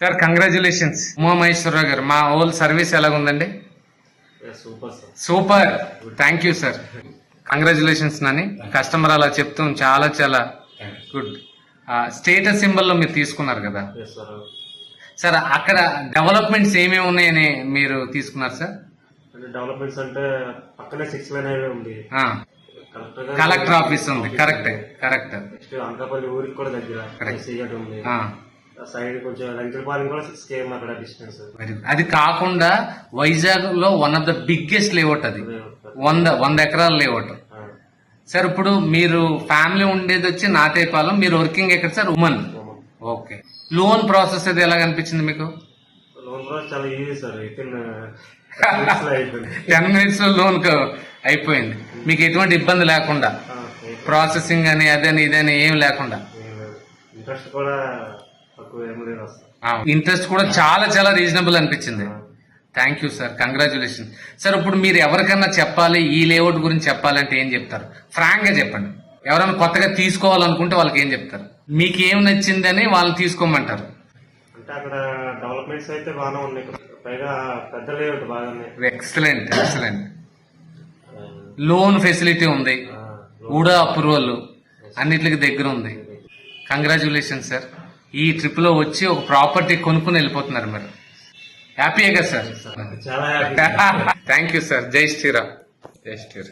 Sir congratulations Umamaheswararao గారు మా ఓల్ service ఎలాగుందండి? Super thank you sir congratulations Nani. Customer అలా చెప్తాం చాలా చాలా గుడ్ స్టేటస్ సింబల్లో మీరు తీసుకున్నారు కదా? సార్ సార్ అక్కడ డెవలప్మెంట్స్ ఏమేమి ఉన్నాయని మీరు తీసుకున్నారు సార్ డెవలప్మెంట్స్ అంటే పక్కనే సిక్స్ లైన్ హైవే ఉంది. కలెక్టర్ ఆఫీస్ ఉంది. కరెక్ట్ కరెక్ట్ అనకాపల్లి ఊరికి కూడా దగ్గర. ఉంది. సైడ్ కొంచెం కూడా సిక్స్ కేఎం అక్కడ డిస్టెన్స్. అది కాకుండా వైజాగ్లో one of the biggest layout అది. వంద వంద ఎకరాల లేఅవుట్ సార్ ఇప్పుడు మీరు ఫ్యామిలీ ఉండేది వచ్చి నాటేపాలెం మీరు వర్కింగ్ ఎక్కడ sir woman okay loan process అది ఎలా కనిపించింది మీకు? లోన్ కూడా చాలా ఈజీ సార్ టెన్ మినిట్స్లో లోన్ అయిపోయింది. మీకు ఎటువంటి ఇబ్బంది లేకుండా. ప్రాసెసింగ్ అని అదని ఇదని ఏం లేకుండా. ఇంట్రెస్ట్ కూడా ఇంట్రెస్ట్ కూడా చాలా చాలా రీజనబుల్ అనిపించింది. Thank you sir congratulation sir ఇప్పుడు మీరు ఎవరికన్నా చెప్పాలి ఈ లేఅవుట్ గురించి చెప్పాలంటే ఏం చెప్తారు? ఫ్రాంక్గా చెప్పండి. ఎవరైనా కొత్తగా తీసుకోవాలనుకుంటే వాళ్ళకి ఏం చెప్తారు? మీకు ఏం నచ్చిందని వాళ్ళని తీసుకోమంటారు. అంటే అక్కడ డెవలప్మెంట్స్ అయితే బాగానే ఉన్నాయి. పైగా పెద్ద లేఅవుట్ బాగా ఉన్నాయి ఎక్సలెంట్ ఎక్సలెంట్ లోన్ ఫెసిలిటీ ఉంది. ఊడా అప్రూవల్ అన్నిటికి దగ్గర ఉంది. కంగ్రాచులేషన్ సార్ ఈ ట్రిప్లో వచ్చి ఒక ప్రాపర్టీ కొనుక్కుని వెళ్ళిపోతున్నారు మీరు. హ్యాపీయే కదా sir? Happy thank you sir Jai Sriram. Jai Sriram.